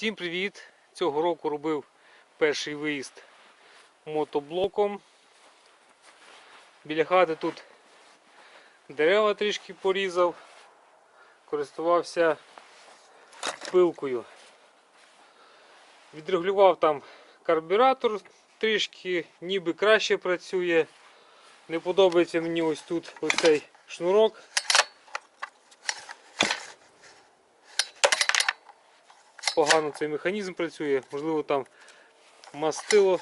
Всім привіт! Цього року робив перший виїзд мотоблоком. Біля хати тут дерева трішки порізав, користувався пилкою. Відрегулював там карбюратор трішки, ніби краще працює. Не подобається мені ось тут ось цей шнурок. Погано цей механізм працює, можливо там мастило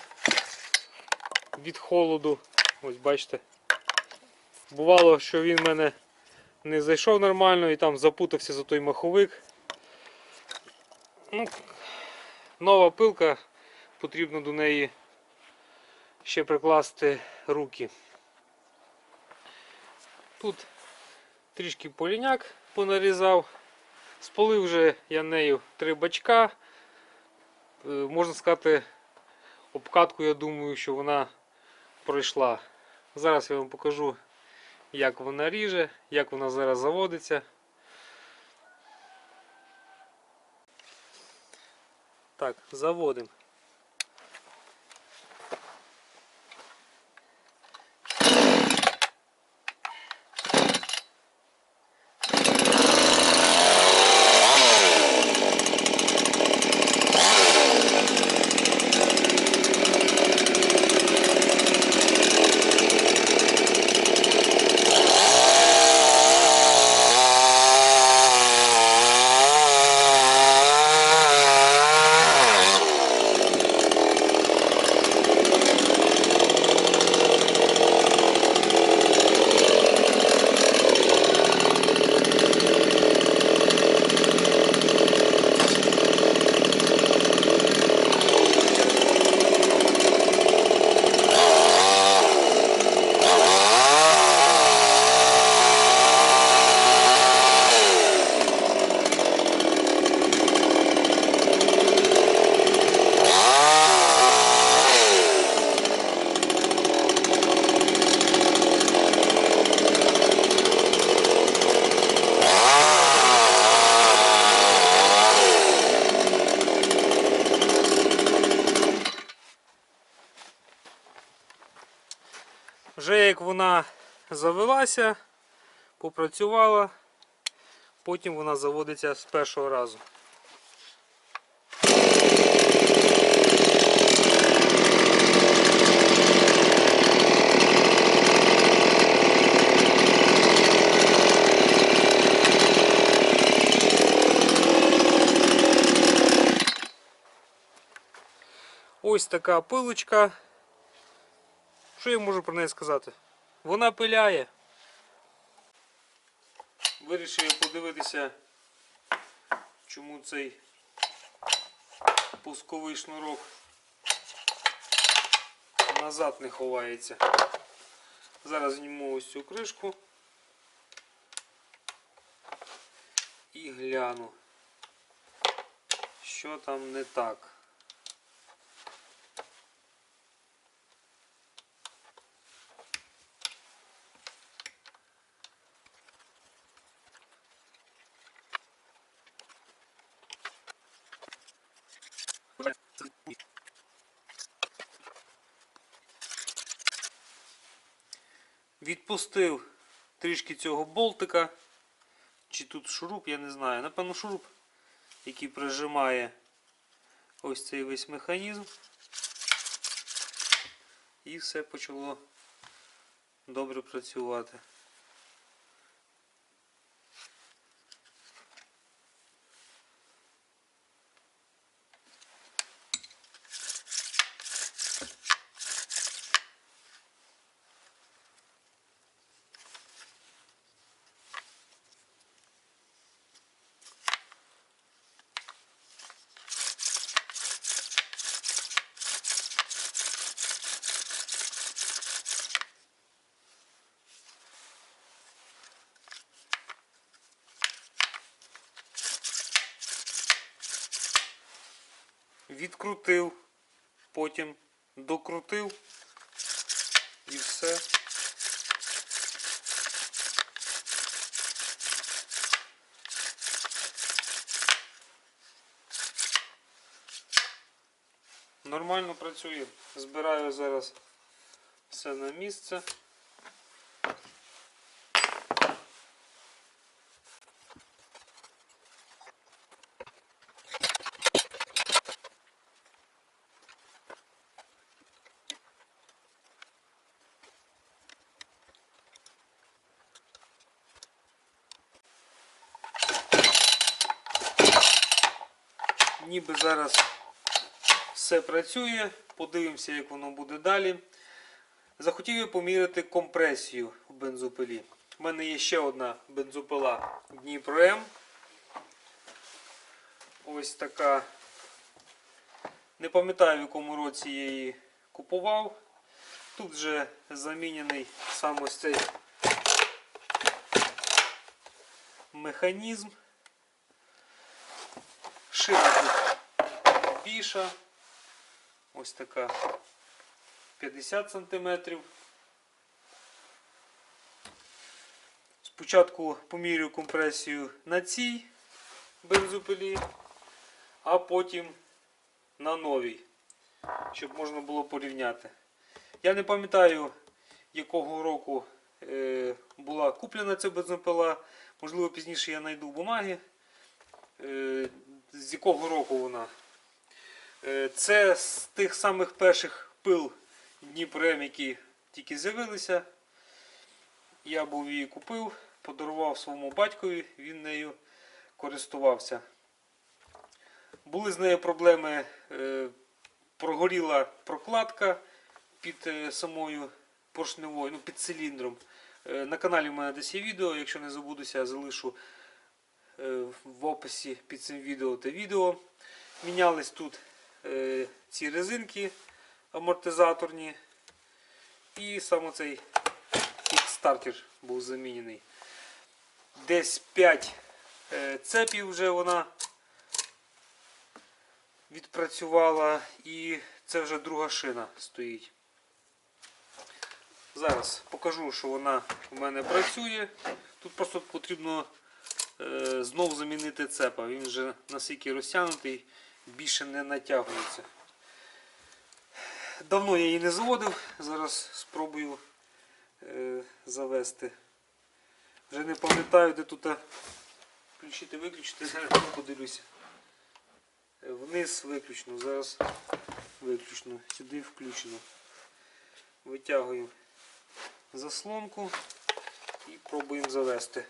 від холоду. Ось бачите. Бувало, що він в мене не зайшов нормально і там запутався за той маховик. Ну, Нова пилка, потрібно до неї ще прикласти руки. Тут трішки поліняк понарізав. Сполив вже я нею три бачка. Е, Можна сказати, обкатку, я думаю, що вона пройшла. Зараз я вам покажу, як вона ріже, як вона зараз заводиться. Так, заводимо. Вже як вона завелася, попрацювала, потім вона заводиться з першого разу. Ось така пилочка. Що я можу про неї сказати? Вона пиляє. Вирішив подивитися, чому цей пусковий шнурок назад не ховається. Зараз зніму ось цю кришку і гляну, що там не так. Відпустив трішки цього болтика. Чи тут шуруп, я не знаю. Напевно, шуруп, який прижимає ось цей весь механізм. І все почало добре працювати. Відкрутив, потім докрутив і все. нормально працює. Збираю зараз все на місце. Ніби зараз все працює. Подивимося, як воно буде далі. Захотів я поміряти компресію в бензопилі. У мене є ще одна бензопила Дніпро М. Ось така. Не пам'ятаю в якому році я її купував. Тут вже замінений сам ось цей механізм. Шина тут більша. Ось така 50 см. Спочатку помірюю компресію на цій бензопилі, а потім на новій, щоб можна було порівняти. Я не пам'ятаю, якого року е, була куплена ця бензопила. Можливо, пізніше я знайду бумаги. Е, з якого року вона? Е, Це з тих самих перших пил Дніпрем, які тільки з'явилися. Я був її купив, подарував своєму батькові, він нею користувався. Були з нею проблеми, е, прогоріла прокладка під е, самою поршневою, ну під циліндром. На каналі в мене десь є відео, якщо не забудуся, залишу е, в описі під цим відео те відео. Мінялись тут е, ці резинки амортизаторні. І саме цей кікстартер був замінений. Десь 5 е, цепів вже вона відпрацювала і це вже друга шина стоїть. Зараз покажу, що вона в мене працює. Тут просто потрібно е, знов замінити цепа. Він вже настільки розтягнутий, більше не натягується. Давно я її не заводив, зараз спробую е, завести. Вже не пам'ятаю, де тут включити, виключити, зараз подивлюся. Е, Вниз виключно, зараз виключно, сюди включено. Витягуємо заслонку і пробуємо завести.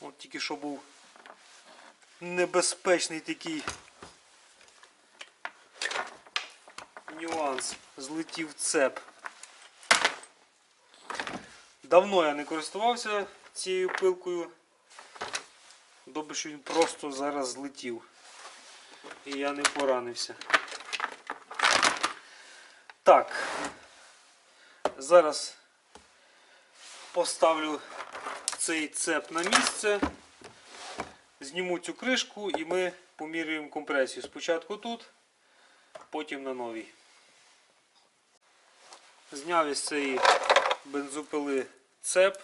От тільки що був небезпечний такий нюанс. Злетів цеп. Давно я не користувався цією пилкою. Добре, що він просто зараз злетів. І я не поранився. Так. Зараз поставлю цей цеп на місце. Зніму цю кришку і ми поміряємо компресію. Спочатку тут, потім на новій. Зняв із цієї бензопили цеп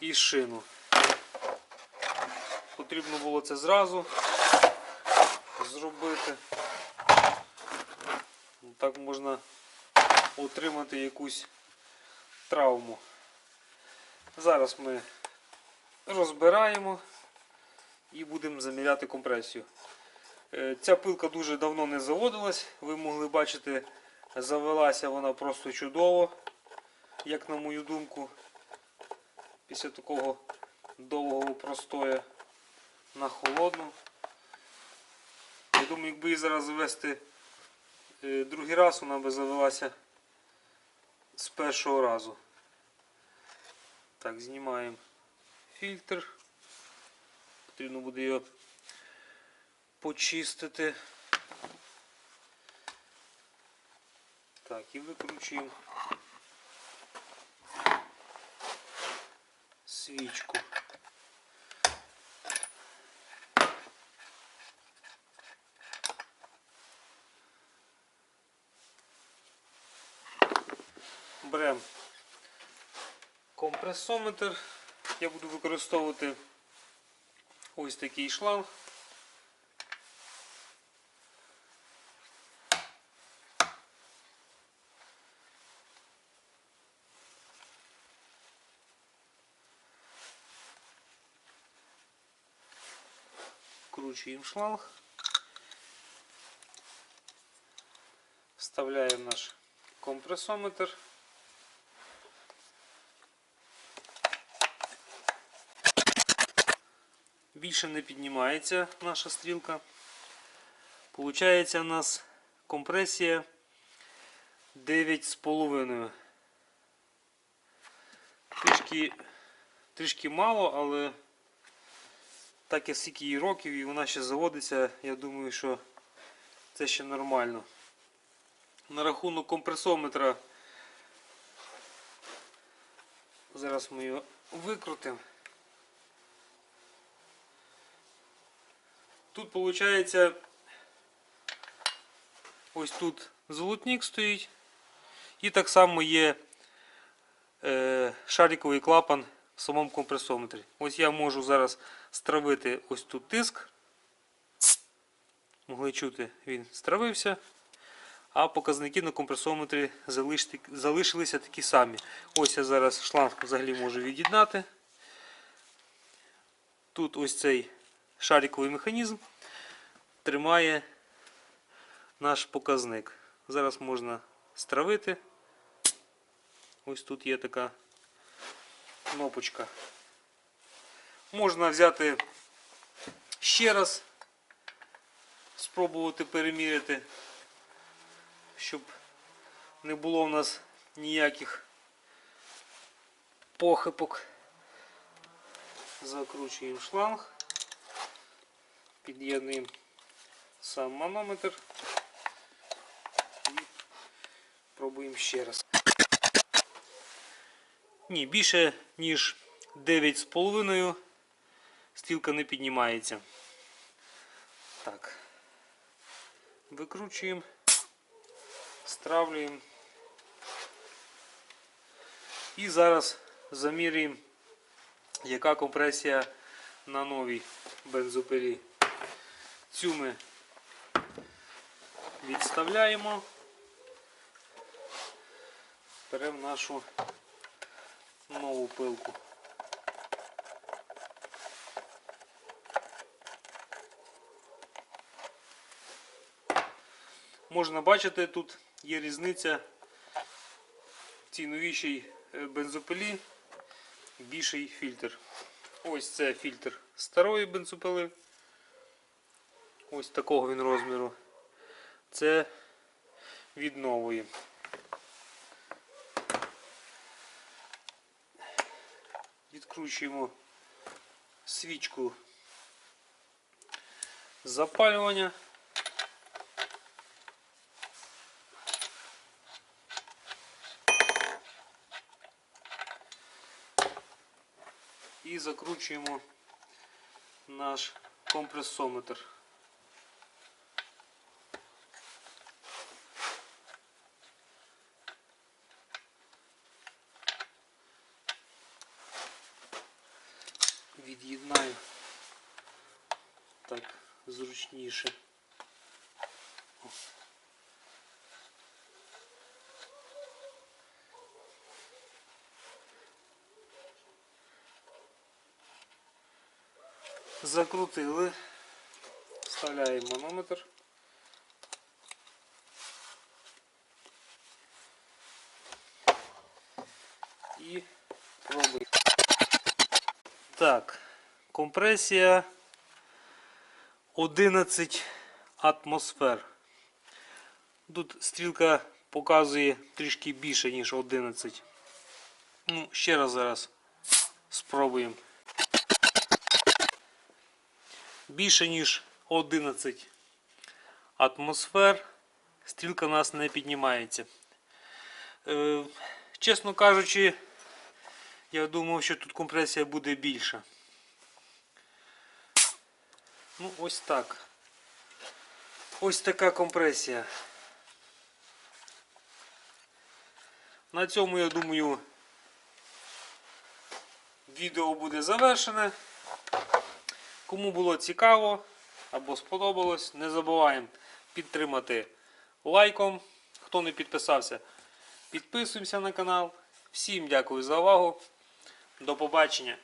і шину. Потрібно було це зразу зробити. Так можна отримати якусь травму. Зараз ми розбираємо і будемо заміряти компресію. Е, Ця пилка дуже давно не заводилась, ви могли бачити, завелася вона просто чудово, як на мою думку, після такого довгого простоя на холодну. Я думаю, якби її зараз завести е, другий раз, вона би завелася з першого разу. Так, знімаємо фільтр потрібно буде його почистити. Так, і викручуємо свічку. Беремо компресометр, я буду використовувати. Ось такий шланг. Вкручуємо шланг. Вставляємо наш компресометр. Більше не піднімається наша стрілка. Получається у нас компресія 9,5. Трішки, трішки мало, але так як скільки їй років і вона ще заводиться, я думаю, що це ще нормально. На рахунок компресометра зараз ми його викрутимо. Тут виходить ось тут золотник стоїть. І так само є е, шариковий клапан в самому компресометрі. Ось я можу зараз стравити ось тут тиск. Могли чути, він стравився. А показники на компресометрі залишилися такі самі. Ось я зараз шланг взагалі можу від'єднати. Тут ось цей шариковий механізм тримає наш показник. Зараз можна стравити. Ось тут є така кнопочка. Можна взяти ще раз, спробувати переміряти, щоб не було в нас ніяких похибок. Закручуємо шланг, під'єднуємо сам манометр і пробуємо ще раз. Ні, більше ніж 9,5 стрілка не піднімається. Так. Викручуємо, стравлюємо. І зараз замірюємо, яка компресія на новій бензопилі. Цю ми відставляємо. Беремо нашу нову пилку. Можна бачити, тут є різниця в цій новішій е, бензопилі більший фільтр. Ось це фільтр старої бензопили. Ось такого він розміру. Це від нової. Відкручуємо свічку запалювання. І закручуємо наш компресометр. зручніше. О. Закрутили, вставляємо манометр. І пробуємо. Так, компресія 11 атмосфер. Тут стрілка показує трішки більше, ніж 11. Ну, ще раз зараз спробуємо. Більше, ніж 11 атмосфер. Стрілка нас не піднімається. Е, чесно кажучи, я думав, що тут компресія буде більша. Ну, ось так. Ось така компресія. На цьому, я думаю, відео буде завершене. Кому було цікаво або сподобалось, не забуваємо підтримати лайком. Хто не підписався, підписуємося на канал. Всім дякую за увагу. До побачення.